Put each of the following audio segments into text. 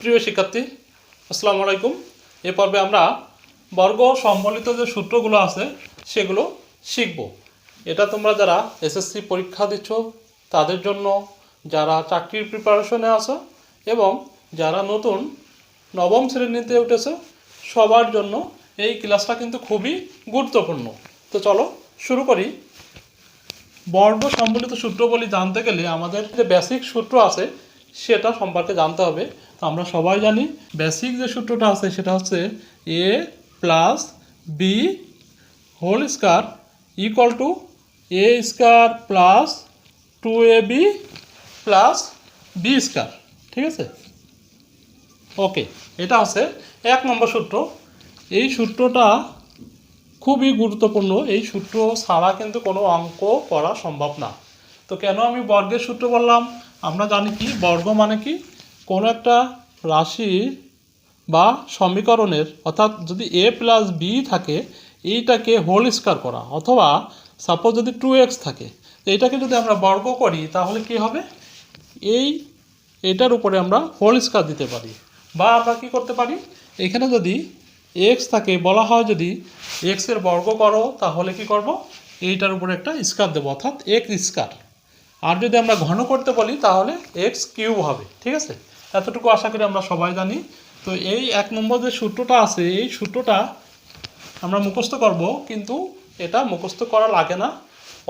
প্রিয় শিক্ষার্থী, আসসালামু আলাইকুম। এ পর্বে আমরা বর্গ সম্বলিত যে সূত্রগুলো আছে, সেগুলো শিখব। এটা তোমরা যারা এসএসসি পরীক্ষা দিচ্ছ, তাদের জন্য যারা চাকরির প্রিপারেশনে আছো এবং যারা নতুন নবম শ্রেণীতে উঠেছে, সবার জন্য এই ক্লাসটা কিন্তু খুবই গুরুত্বপূর্ণ। তো চলো শুরু করি। বর্গ সম্বলিত সূত্রবলী জানতে গেলে আমাদের যে বেসিক সূত্র আছে, সেটা সম্পর্কে জানতে হবে। তো আমরা সবাই জানি বেসিক যে সূত্রটা আছে সেটা হচ্ছে A plus B whole square equal to A square plus two A B plus B square ঠিক আছে? ওকে এটা আছে এক নম্বর সূত্র। এই সূত্রটা খুবই গুরুত্বপূর্ণ। এই সূত্র ছাড়া কিন্তু কোনো অঙ্ক করা সম্ভব না। তো কেন আমি বর্গের সূত্র বললাম? আমরা জানি কি, বর্গ মানে কি? কোনো একটা রাশি বা সমীকরণের, অর্থাৎ যদি এ প্লাস বি থাকে, এইটাকে হোল স্কোয়ার করা। অথবা সাপোজ যদি টু এক্স থাকে এইটাকে যদি আমরা বর্গ করি, তাহলে কি হবে? এই, এটার উপরে আমরা হোল স্কোয়ার দিতে পারি। বা আমরা কি করতে পারি? এখানে যদি এক্স থাকে, বলা হয় যদি এক্সের বর্গ করো, তাহলে কি করব? এইটার উপরে একটা স্কোয়ার দেবো, অর্থাৎ এক্স স্কোয়ার আর যদি আমরা ঘন করতে বলি, তাহলে এক্স কিউব হবে, ঠিক আছে? এতটুকু আশা করি আমরা সবাই জানি। তো এই এক নম্বর যে সূত্রটা আছে, এই সূত্রটা আমরা মুখস্থ করব, কিন্তু এটা মুখস্থ করা লাগে না।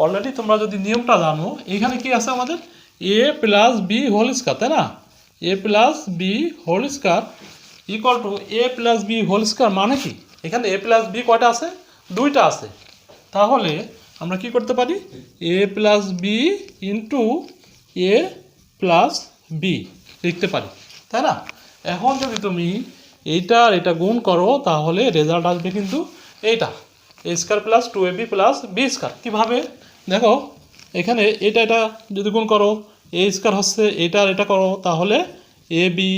অলরেডি তোমরা যদি নিয়মটা জানো এখানে কি আছে আমাদের? A plus B whole square তাই না? A plus B whole square equal to A plus B whole square মানে কি? এখানে এ প্লাস বি কয়টা আছে? দুইটা আছে। তাহলে আমরা কি করতে পারি? A plus B into A plus B লিখতে পারি, তাই না? এখন যদি তুমি এইটা আর এটা গুণ করো, তাহলে রেজাল্ট আসবে কিন্তু এইটা A square plus two A B plus B square কীভাবে? দেখো, এখানে এটা এটা যদি গুণ করো এ স্কোয়ার হচ্ছে এটা আর এটা করো, তাহলে এ বি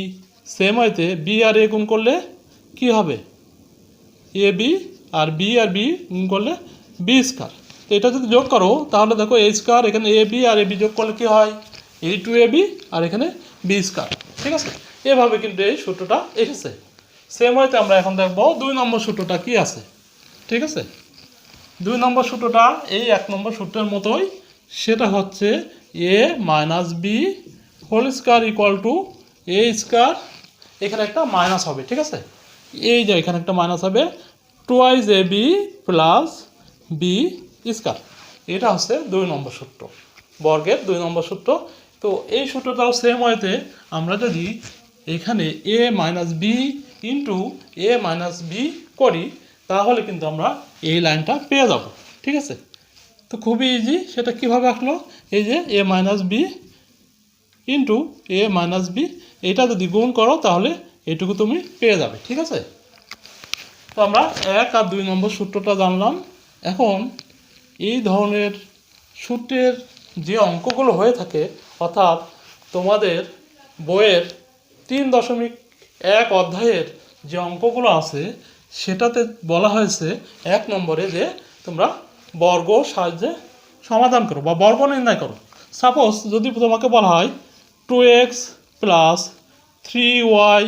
সেম হইতে বি আর এ গুণ করলে কি হবে? এ বি আর বি আর বি গুণ করলে বি স্কোয়ার তো এটা যদি যোগ করো, তাহলে দেখো এ স্কোয়ার এখানে এ বি আর এ বি যোগ করলে কি হয়? এ টু এ বি আর এখানে বি স্কোয়ার ঠিক আছে? এভাবে কিন্তু এই সূত্রটা এসেছে। সেম হয়তো আমরা এখন দেখব দুই নম্বর সূত্রটা কি আছে, ঠিক আছে? দুই নম্বর সূত্রটা এই এক নম্বর সূত্রের মতোই, সেটা হচ্ছে A minus B whole square equal to A square এখানে একটা মাইনাস হবে, ঠিক আছে? এই যে এখানে একটা মাইনাস হবে twice A B plus B square এটা হচ্ছে দুই নম্বর সূত্র, বর্গের দুই নম্বর সূত্র। তো এই সূত্রটাও সেম ওয়েতে আমরা যদি এখানে A minus B into A minus B করি, তাহলে কিন্তু আমরা এই লাইনটা পেয়ে যাব। ঠিক আছে? তো খুবই ইজি সেটা কীভাবে আসলো এই যে A minus B into A minus B এটা যদি গুণ করো, তাহলে এটুকু তুমি পেয়ে যাবে। ঠিক আছে? তো আমরা এক আর দুই নম্বর সূত্রটা জানলাম। এখন এই ধরনের সূত্রের যে অঙ্কগুলো হয়ে থাকে অর্থাৎ তোমাদের বইয়ের তিন দশমিক এক অধ্যায়ের যে অঙ্কগুলো আছে, সেটাতে বলা হয়েছে এক নম্বরে যে তোমরা বর্গ সাহায্যে সমাধান করো বা বর্গ নির্ণয় করো। সাপোজ যদি তোমাকে বলা হয় two X plus three Y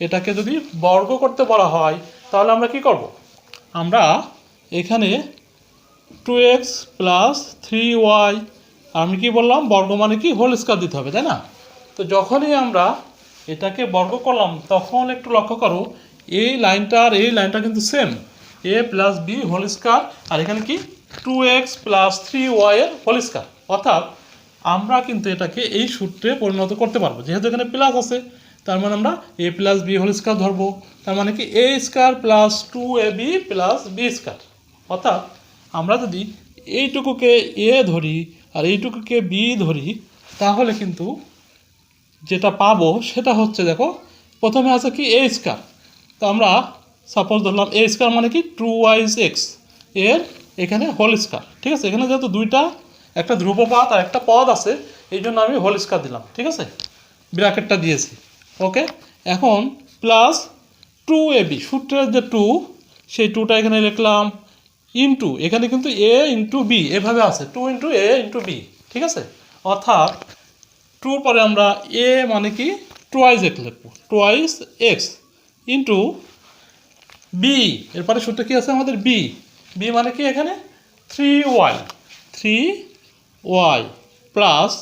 এটাকে যদি বর্গ করতে বলা হয়, তাহলে আমরা কি করব? আমরা এখানে two X plus three Y আমি কি বললাম? বর্গ মানে কি? হোল স্কোয়ার দিতে হবে, তাই না? তো যখনই আমরা এটাকে বর্গ করলাম, তখন একটু লক্ষ্য করো, এই লাইনটা আর এই লাইনটা কিন্তু same A plus B whole square আর এখানে কি? Two X plus three Y এর হোল স্কোয়ার অর্থাৎ আমরা কিন্তু এটাকে এই সূত্রে পরিণত করতে পারব। যেহেতু এখানে প্লাস আছে, তার মানে আমরা A plus B whole square ধরবো। তার মানে কি? A square plus two A B plus B square অর্থাৎ আমরা যদি এইটুকুকে এ ধরি আর এইটুকুকে বি ধরি, তাহলে কিন্তু যেটা পাবো সেটা হচ্ছে দেখো, প্রথমে আছে কি এ স্কোয়ার তো আমরা সাপোজ ধরলাম এ স্কোয়ার মানে কি টু ওয়াইজ এক্সের এখানে হোল স্কোয়ার ঠিক আছে? এখানে যেহেতু দুইটা, একটা ধ্রুবপাত আর একটা পদ আছে, এই জন্য আমি হোল স্কোয়ার দিলাম। ঠিক আছে? ব্র্যাকেটটা দিয়েছি। ওকে? এখন প্লাস টু এ বি সূত্রের যে টু সেই টুটা এখানে লিখলাম। ইন্টু এখানে কিন্তু এ ইন্টু বি এভাবে আছে two into A into B ঠিক আছে? অর্থাৎ টুর পরে আমরা এ মানে কি? টোয়াইস এক্স লিখব টোয়াইস এক্স ইন্টু বি এরপরে সূত্র কি আছে আমাদের? বি বি মানে কি এখানে? Three Y three Y plus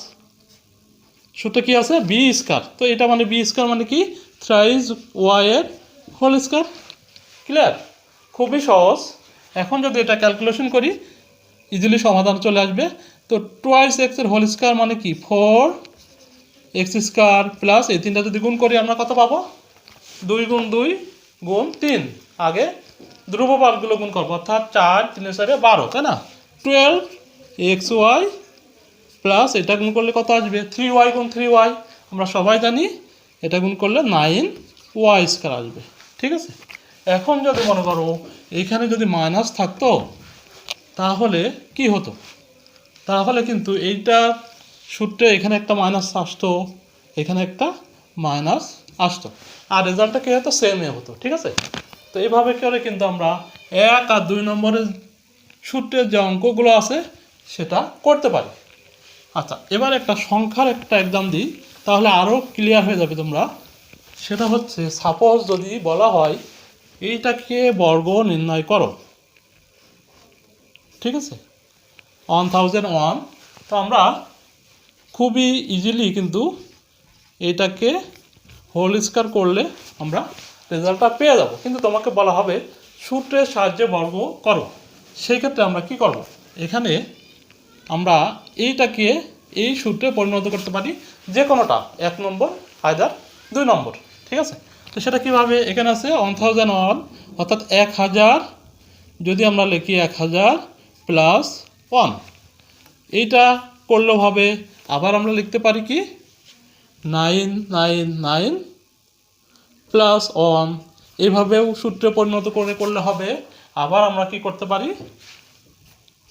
সূত্র কি আছে? বি স্কোয়ার তো এটা মানে বি স্কোয়ার মানে কি? থ্রাইজ ওয়াই এর হোল স্কোয়ার ক্লিয়ার খুবই সহজ। এখন যদি এটা ক্যালকুলেশন করি ইজিলি সমাধান চলে আসবে। তো টোয়াইস এক্সের হোল স্কোয়ার মানে কি? ফোর এক্স স্কোয়ার প্লাস এই তিনটা যদি গুণ করি, আমরা কত পাবো? দুই গুণ দুই গুণ তিন। আগে ধ্রুব পার্টগুলো গুণ করব, অর্থাৎ চার তিনে চারে বারো, তাই না? টুয়েলভ এক্স ওয়াই প্লাস এটা গুণ করলে কত আসবে? থ্রি ওয়াই গুণ থ্রি ওয়াই আমরা সবাই জানি এটা গুণ করলে নাইন ওয়াই স্কোয়ার আসবে। ঠিক আছে? এখন যদি মনে করো এইখানে যদি মাইনাস থাকতো, তাহলে কি হতো? তাহলে কিন্তু এইটা সূত্রে এখানে একটা মাইনাস আসতো, এখানে একটা মাইনাস আসতো। আর রেজাল্টটা কী হতো? সেমই হতো, ঠিক আছে? তো এইভাবে করে কিন্তু আমরা এক আর দুই নম্বরের সূত্রের যে অঙ্কগুলো আছে, সেটা করতে পারি। আচ্ছা এবার একটা সংখ্যার একটা এক্সাম দিই, তাহলে আরও ক্লিয়ার হয়ে যাবে তোমরা। সেটা হচ্ছে সাপোজ যদি বলা হয় এইটাকে বর্গ নির্ণয় করো। ঠিক আছে? ওয়ান থাউজেন্ড ওয়ান তো আমরা খুবই ইজিলি কিন্তু এটাকে হোল স্কোয়ার করলে আমরা রেজাল্টটা পেয়ে যাব। কিন্তু তোমাকে বলা হবে সূত্রের সাহায্যে বর্গ করো। সেই ক্ষেত্রে আমরা কি করব? এখানে আমরা এইটাকে এই সূত্রে পরিণত করতে পারি যে কোনোটা, এক নম্বর হায়দার দুই নম্বর। ঠিক আছে? তো সেটা কীভাবে? এখানে আছে ওয়ান থাউজেন্ড ওয়ান অর্থাৎ এক হাজার, যদি আমরা লিখি এক হাজার প্লাস ওয়ান এইটা করলেও হবে। আবার আমরা লিখতে পারি কি? Nine nine nine plus one এইভাবেও সূত্রে পরিণত করে করলে হবে। আবার আমরা কি করতে পারি?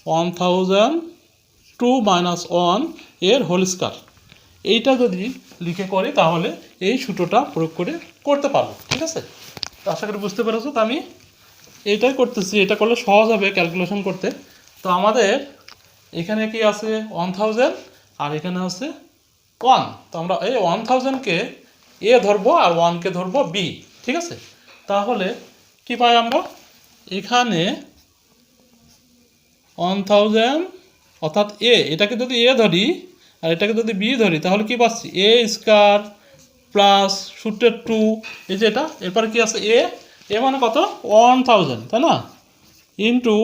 ওয়ান থাউজেন্ড টু মাইনাস ওয়ানের হোল এইটা যদি লিখে করি, তাহলে এই সূত্রটা প্রয়োগ করে করতে পারব, ঠিক আছে? তো আশা করি বুঝতে পেরেছ তো আমি এইটাই করতেছি, এটা করলে সহজ হবে ক্যালকুলেশন করতে। তো আমাদের এখানে কি আছে ওয়ান থাউজেন্ড আর এখানে আছে ওয়ান তো আমরা এই ওয়ান থাউজেন্ডকে এ ধরবো আর ওয়ানকে ধরবো বি ঠিক আছে? তাহলে কি পাই আমরা? এখানে ওয়ান থাউজেন্ড অর্থাৎ এ এটাকে যদি এ ধরি আর এটাকে যদি বি ধরি, তাহলে কি পাচ্ছি? এ স্কোয়ার প্লাস সূত্রের টু এই যে এটা, এরপরে কি আছে? এ এ মানে কত? ওয়ান থাউজেন্ড তাই না? ইন্টু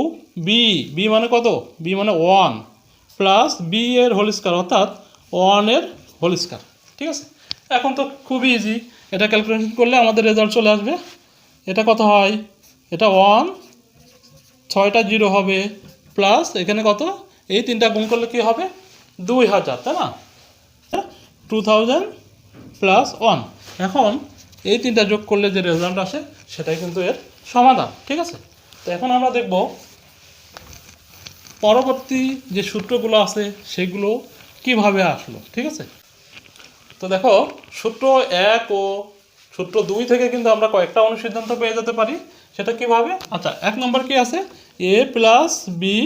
বি বি মানে কত? বি মানে ওয়ান প্লাস বি এর হোল স্কোয়ার অর্থাৎ ওয়ানের হোল স্কোয়ার ঠিক আছে? এখন তো খুবই ইজি এটা ক্যালকুলেশন করলে আমাদের রেজাল্ট চলে আসবে। এটা কত হয়? এটা ওয়ান ছয়টা জিরো হবে প্লাস এখানে কত? এই তিনটা গুণ করলে কি হবে? দুই হাজার, তাই না? টু থাউজেন্ড প্লাস ওয়ান এখন এই তিনটা যোগ করলে যে রেজাল্ট আসে, সেটাই কিন্তু এর সমাধান, ঠিক আছে? তো এখন আমরা দেখব পরবর্তী যে সূত্রগুলো আছে, সেগুলো কীভাবে আসলো, ঠিক আছে? তো দেখো, সূত্র এক ও সূত্র দুই থেকে কিন্তু আমরা কয়েকটা অনুসিদ্ধান্ত পেয়ে যেতে পারি। সেটা কীভাবে? আচ্ছা এক নম্বর কি আছে? A plus B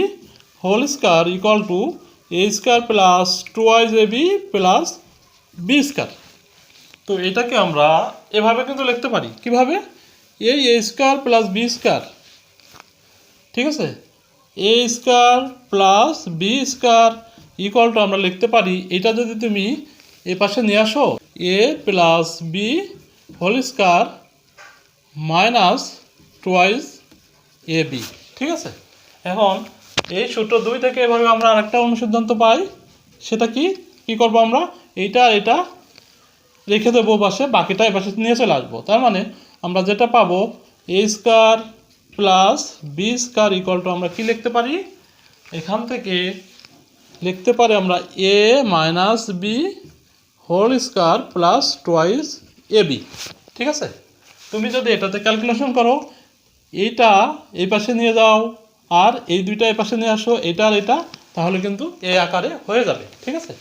whole square equal to A square plus twice A B plus B square তো এটাকে আমরা এভাবে কিন্তু লিখতে পারি। কীভাবে? এই A square plus B square ঠিক আছে? A square plus B square equal to আমরা লিখতে পারি, এটা যদি তুমি এ পাশে নিয়ে আসো A plus B whole square minus twice A B ঠিক আছে? এখন এই সূত্র দুই থেকে এভাবে আমরা আরেকটা অনুসিদ্ধান্ত পাই, সেটা কি? কি করব আমরা? এইটা এটা রেখে দেবো পাশে, বাকিটা এ পাশে নিয়ে চলে আসব। তার মানে আমরা যেটা পাবো A square plus B square equal to আমরা কি লিখতে পারি? এখান থেকে লিখতে পারি আমরা A minus B whole square plus twice A B ঠিক আছে? তুমি যদি এটাতে ক্যালকুলেশন করো, এইটা এই পাশে নিয়ে যাও আর এই দুইটা এই পাশে নিয়ে আসো, এটা আর এটা, তাহলে কিন্তু এ আকারে হয়ে যাবে। ঠিক আছে?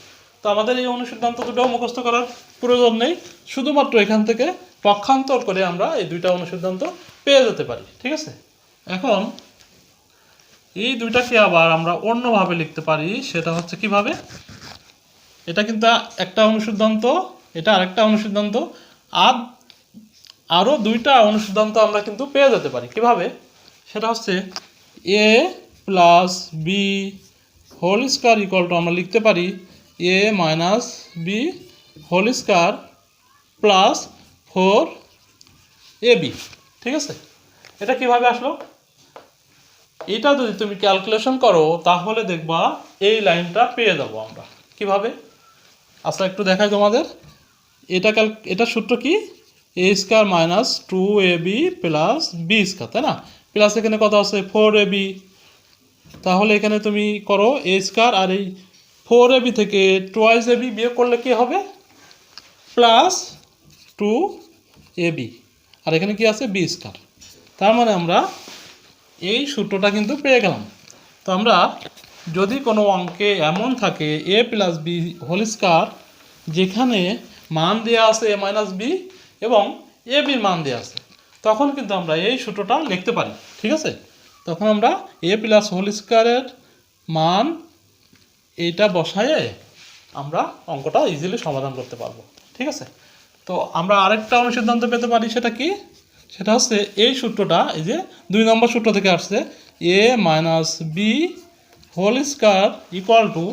তো আমাদের এই অনুসিদ্ধান্ত দুটোও মুখস্থ করার প্রয়োজন নেই। শুধুমাত্র এখান থেকে পক্ষান্তর করে আমরা এই দুইটা অনুসিদ্ধান্ত পেয়ে যেতে পারি, ঠিক আছে? এখন এই দুইটাকে আবার আমরা অন্যভাবে লিখতে পারি, সেটা হচ্ছে কীভাবে? এটা কিন্তু একটা অনুসিদ্ধান্ত, এটা আরেকটা অনুসিদ্ধান্ত, আর আরও দুইটা অনুসিদ্ধান্ত আমরা কিন্তু পেয়ে যেতে পারি। কীভাবে? সেটা হচ্ছে A plus B whole square equal to আমরা লিখতে পারি A minus B whole square plus four A B, ঠিক আছে? এটা কীভাবে আসলো? এটা যদি তুমি ক্যালকুলেশন করো, তাহলে দেখবা এই লাইনটা পেয়ে যাব আমরা। কীভাবে? আচ্ছা একটু দেখাই তোমাদের। এটা ক্যাল, এটা সূত্র কি? A square minus two A B plus B square, তাই না? প্লাস এখানে কত আছে? Four A B. তাহলে এখানে তুমি করো এ স্কোয়ার আর এই ফোর এ বি থেকে টোয়াইস এ বি বিয়োগ করলে কি হবে? Plus two A B. আর এখানে কি আছে? B square. তার মানে আমরা এই সূত্রটা কিন্তু পেয়ে গেলাম। তো আমরা যদি কোনো অঙ্কে এমন থাকে, A plus B whole square, যেখানে মান দেওয়া আছে এ মাইনাস বি এবং এ বির মান দেওয়া আছে, তখন কিন্তু আমরা এই সূত্রটা লিখতে পারি। ঠিক আছে? তখন আমরা এ প্লাস হোল স্কোয়ারের মান এইটা বসায়ে আমরা অঙ্কটা ইজিলি সমাধান করতে পারব। ঠিক আছে? তো আমরা আরেকটা অনুসিদ্ধান্ত পেতে পারি, সেটা কি? সেটা হচ্ছে এই সূত্রটা, এই যে দুই নম্বর সূত্র থেকে আসছে, A minus B whole square equal to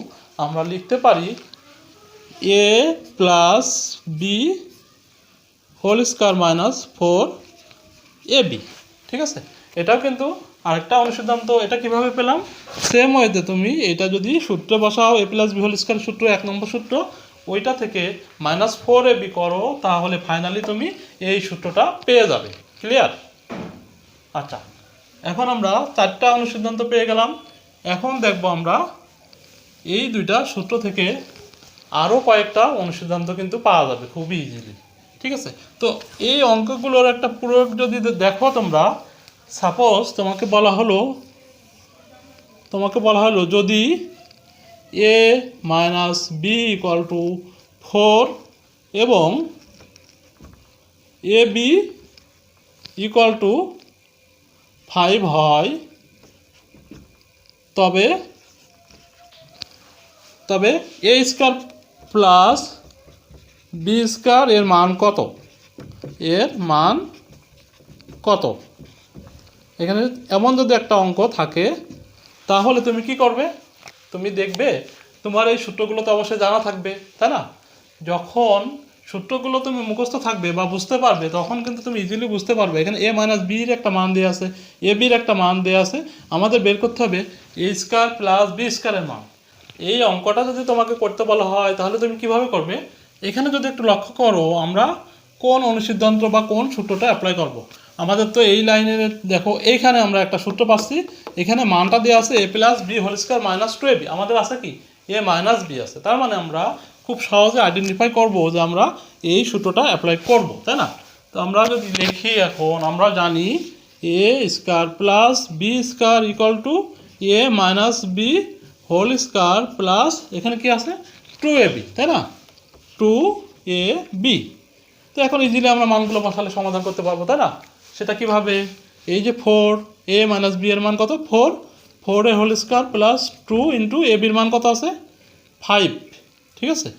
আমরা লিখতে পারি A plus B whole square minus four A B. ঠিক আছে? এটাও কিন্তু আরেকটা অনুসিদ্ধান্ত এটা কীভাবে পেলাম? সেম ওয়েতে তুমি এটা যদি সূত্র বসাও, A plus B whole square সূত্র, এক নম্বর সূত্র ওইটা থেকে মাইনাস ফোর এ বি করো, তাহলে ফাইনালি তুমি এই সূত্রটা পেয়ে যাবে। ক্লিয়ার আচ্ছা এখন আমরা চারটা অনুসিদ্ধান্ত পেয়ে গেলাম। এখন দেখব আমরা এই দুইটা সূত্র থেকে আরও কয়েকটা অনুসিদ্ধান্ত কিন্তু পাওয়া যাবে খুবই ইজিলি ঠিক আছে? তো এই অঙ্কগুলোর একটা প্রয়োগ যদি দেখো তোমরা সাপোজ তোমাকে বলা হলো, তোমাকে বলা হলো যদি A minus B equal to four এবং A B equal to five হয়। তবে তবে A square plus B square এর মান কত? এর মান কত? এখানে এমন যদি একটা অঙ্ক থাকে, তাহলে তুমি কি করবে? তুমি দেখবে তোমার এই সূত্রগুলো তো অবশ্যই জানা থাকবে, তাই না? যখন সূত্রগুলো তুমি মুখস্থ থাকবে বা বুঝতে পারবে, তখন কিন্তু তুমি ইজিলি বুঝতে পারবে। এখানে এ মাইনাস বির একটা মান দেওয়া আছে এ বির একটা মান দেওয়া আছে। আমাদের বের করতে হবে এ স্কোয়ার প্লাস বি স্কোয়ারের মান। এই অঙ্কটা যদি তোমাকে করতে বলা হয়, তাহলে তুমি কীভাবে করবে? এখানে যদি একটু লক্ষ্য করো, আমরা কোন অনুসিদ্ধান্ত বা কোন সূত্রটা অ্যাপ্লাই করব। আমাদের তো এই লাইনে দেখো, এইখানে আমরা একটা সূত্র পাচ্ছি। এখানে মানটা দেওয়া আছে A plus B whole square minus two B. আমাদের আছে কি? এ মাইনাস বি আছে। তার মানে আমরা খুব সহজে আইডেন্টিফাই করব যে আমরা এই সূত্রটা অ্যাপ্লাই করব, তাই না? তো আমরা যদি লিখি এখন, আমরা জানি A square plus B square equal to A minus B whole square plus এখানে কি আছে? টু এ বি, তাই না? Two A B. তো এখন ইজিলি আমরা মানগুলো বসালে সমাধান করতে পারব, তাই না? সেটা কীভাবে? এই যে ফোর এ মাইনাস বি এর মান কত? Four four A whole square plus two into A বির মান কত আছে? ফাইভ ঠিক আছে?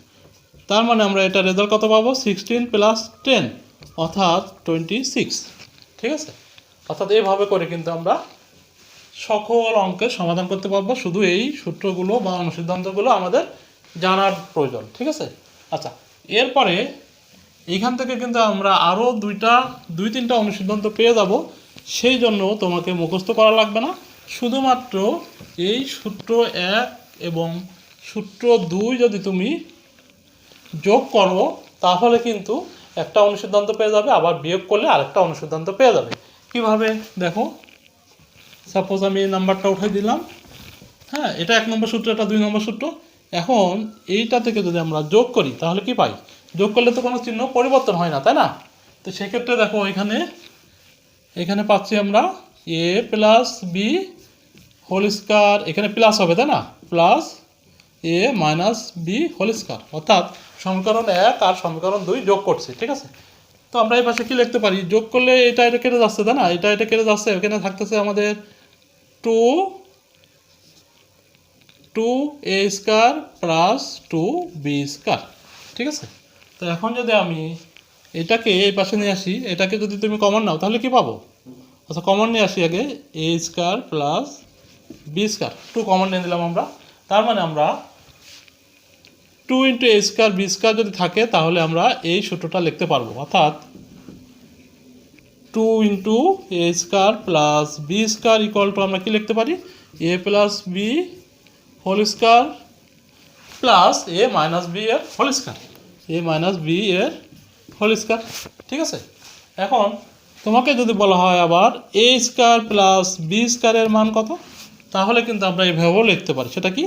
তার মানে আমরা এটা রেজাল্ট কত পাবো? সিক্সটিন প্লাস টেন অর্থাৎ টোয়েন্টি সিক্স ঠিক আছে? অর্থাৎ এইভাবে করে কিন্তু আমরা সকল অঙ্কের সমাধান করতে পারব। শুধু এই সূত্রগুলো বা অনুসিদ্ধান্তগুলো আমাদের জানার প্রয়োজন, ঠিক আছে? আচ্ছা এরপরে এইখান থেকে কিন্তু আমরা আরও দুইটা, দুই তিনটা অনুসিদ্ধান্ত পেয়ে যাব। সেই জন্য তোমাকে মুখস্থ করা লাগবে না। শুধুমাত্র এই সূত্র এক এবং সূত্র দুই যদি তুমি যোগ করো, তাহলে কিন্তু একটা অনুসিদ্ধান্ত পেয়ে যাবে, আবার বিয়োগ করলে আরেকটা অনুসিদ্ধান্ত পেয়ে যাবে। কীভাবে? দেখো সাপোজ আমি এই নাম্বারটা উঠাই দিলাম। হ্যাঁ এটা এক নম্বর সূত্র, এটা দুই নম্বর সূত্র। এখন এইটা থেকে যদি আমরা যোগ করি, তাহলে কি পাই? যোগ করলে তো কোনো চিহ্ন পরিবর্তন হয় না, তাই না? তো সেক্ষেত্রে দেখো এখানে এখানে পাচ্ছি আমরা A plus B whole square এখানে প্লাস হবে, তাই না? Plus A minus B whole square অর্থাৎ সমীকরণ এক আর সমীকরণ দুই যোগ করছি, ঠিক আছে? তো আমরা এই পাশে কি লিখতে পারি? যোগ করলে এটা এটা কেটে যাচ্ছে, তাই না? এটা এটা কেটে যাচ্ছে, এখানে থাকতেছে আমাদের two two A square plus two B square ঠিক আছে? তো এখন যদি আমি এটাকে এই পাশে নিয়ে আসি, এটাকে যদি তুমি কমন নাও, তাহলে কি পাবো? আচ্ছা কমন নিয়ে আসি আগে A square plus B square two common নিয়ে দিলাম আমরা। তার মানে আমরা two into A square B square যদি থাকে, তাহলে আমরা এই সূত্রটা লিখতে পারব। অর্থাৎ two into A square plus B square equal to আমরা কি লিখতে পারি? A plus B whole square plus A minus B এর whole square A minus B এর হোল স্কোয়ার ঠিক আছে? এখন তোমাকে যদি বলা হয় আবার এ স্কোয়ার প্লাস বি স্কোয়ারের মান কত? তাহলে কিন্তু আমরা এইভাবেও লিখতে পারি। সেটা কি?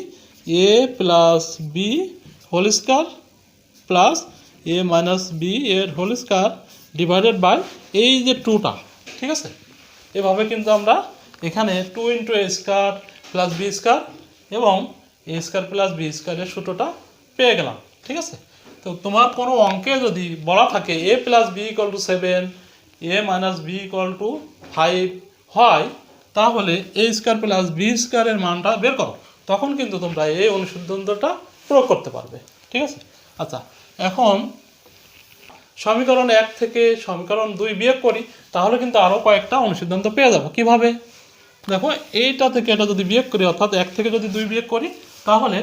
A plus B whole square plus A minus B এর হোল স্কোয়ার ডিভাইডেড বাই এই যে টুটা ঠিক আছে? এভাবে কিন্তু আমরা এখানে two into A square plus B square এবং এ স্কোয়ার প্লাস বি স্কোয়ারের সূত্রটা পেয়ে গেলাম, ঠিক আছে? তো তোমার কোনো অঙ্কে যদি বলা থাকে A plus B equal to seven A minus B equal to five হয়, তাহলে এ স্কোয়ার প্লাস বি স্কোয়ারের মানটা বের করো। তখন কিন্তু তোমরা এই অনুসিদ্ধান্তটা প্রয়োগ করতে পারবে। ঠিক আছে? আচ্ছা এখন সমীকরণ এক থেকে সমীকরণ দুই বিয়োগ করি, তাহলে কিন্তু আরও কয়েকটা অনুসিদ্ধান্ত পেয়ে যাব। কীভাবে? দেখো, এইটা থেকে এটা যদি বিয়োগ করি, অর্থাৎ এক থেকে যদি দুই বিয়োগ করি, তাহলে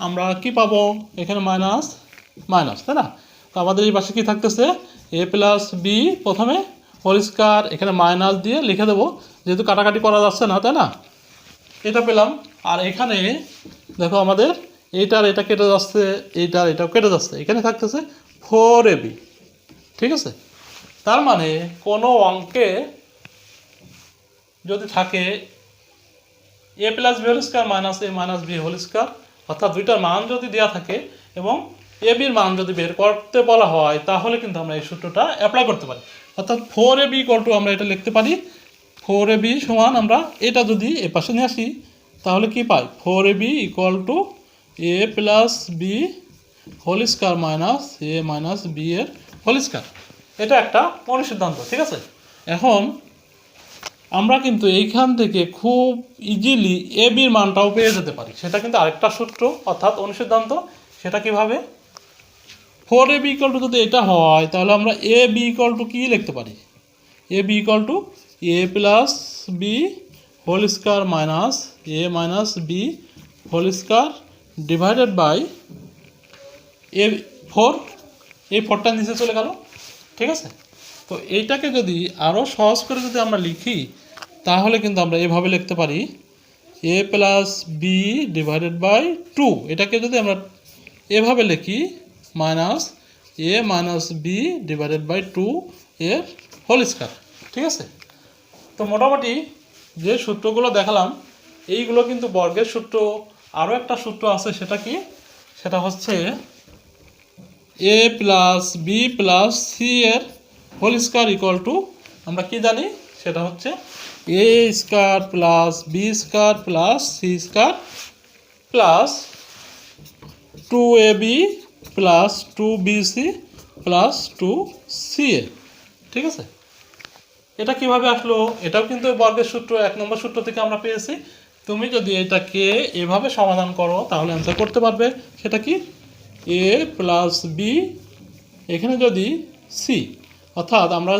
আমরা কি পাবো? এখানে মাইনাস মাইনাস, তাই না? তো আমাদের এই পাশে কী থাকতেছে? এ প্লাস বি প্রথমে পরিষ্কার এখানে মাইনাস দিয়ে লিখে দেবো। যেহেতু কাটাকাটি করা যাচ্ছে না, তাই না? এটা পেলাম। আর এখানে দেখো আমাদের এইটার এটা কেটে যাচ্ছে, এইটার এটাও কেটে যাচ্ছে। এখানে থাকতেছে ফোর এবি ঠিক আছে? তার মানে কোনো অঙ্কে যদি থাকে A plus B whole square minus A minus B whole square, অর্থাৎ দুইটার মান যদি দেওয়া থাকে এবং এ বির মান যদি বের করতে বলা হয়, তাহলে কিন্তু আমরা এই সূত্রটা অ্যাপ্লাই করতে পারি। অর্থাৎ four A B equal to আমরা এটা লিখতে পারি। ফোর এ বি সমান আমরা এটা যদি এ পাশে নিয়ে আসি, তাহলে কি পাই? Four a b equal to a plus b whole square minus a minus b এর হোল স্কোয়ার এটা একটা অনুসিদ্ধান্ত, ঠিক আছে? এখন আমরা কিন্তু এইখান থেকে খুব ইজিলি এ বির মানটাও পেয়ে যেতে পারি। সেটা কিন্তু আরেকটা সূত্র, অর্থাৎ অনুসিদ্ধান্ত। সেটা কীভাবে? Four a b equal to যদি এটা হয়, তাহলে আমরা এ বি ইকাল টু কী লিখতে পারি? A b equal to a plus b whole square minus a minus b whole square divided by A four এই ফোরটা নিচে চলে গেল। ঠিক আছে? তো এইটাকে যদি আরও সহজ করে যদি আমরা লিখি, তাহলে কিন্তু আমরা এভাবে লিখতে পারি। A plus b divided by two এটাকে যদি আমরা এভাবে লিখি minus a minus b divided by two এর হোল স্কোয়ার ঠিক আছে? তো মোটামুটি যে সূত্রগুলো দেখালাম, এইগুলো কিন্তু বর্গের সূত্র আরও একটা সূত্র আছে সেটা কি? সেটা হচ্ছে a plus b plus c এর হোল স্কোয়ার ইকুয়াল টু আমরা কি জানি? সেটা হচ্ছে a square plus b square plus c square plus two a b plus two b c plus two c a ঠিক আছে? এটা কীভাবে আসলো? এটাও কিন্তু বর্গের সূত্র, এক নম্বর সূত্র থেকে আমরা পেয়েছি। তুমি যদি এটাকে এভাবে সমাধান করো, তাহলে অ্যান্সার করতে পারবে। সেটা কি? এ প্লাস বি এখানে যদি সি অর্থাৎ আমরা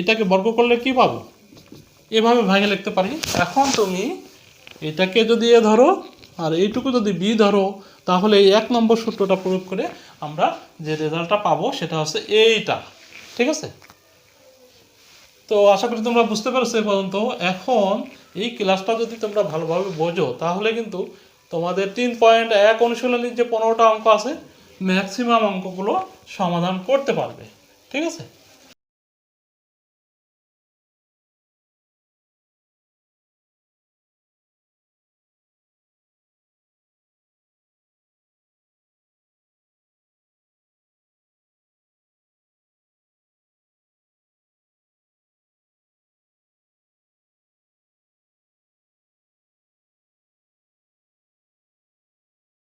এটাকে বর্গ করলে কি পাবো? এভাবে ভাঙে লিখতে পারি। এখন তুমি এটাকে যদি এ ধরো আর এইটুকু যদি বি ধরো, তাহলে এই এক নম্বর সূত্রটা প্রয়োগ করে আমরা যে রেজাল্টটা পাবো সেটা হচ্ছে এইটা। ঠিক আছে? তো আশা করি তোমরা বুঝতে পেরেছ এ পর্যন্ত। এখন এই ক্লাসটা যদি তোমরা ভালোভাবে বোঝো, তাহলে কিন্তু তোমাদের তিন পয়েন্ট এক অনুশীলনীর যে পনেরোটা অঙ্ক আছে ম্যাক্সিমাম অঙ্কগুলো সমাধান করতে পারবে। ঠিক আছে?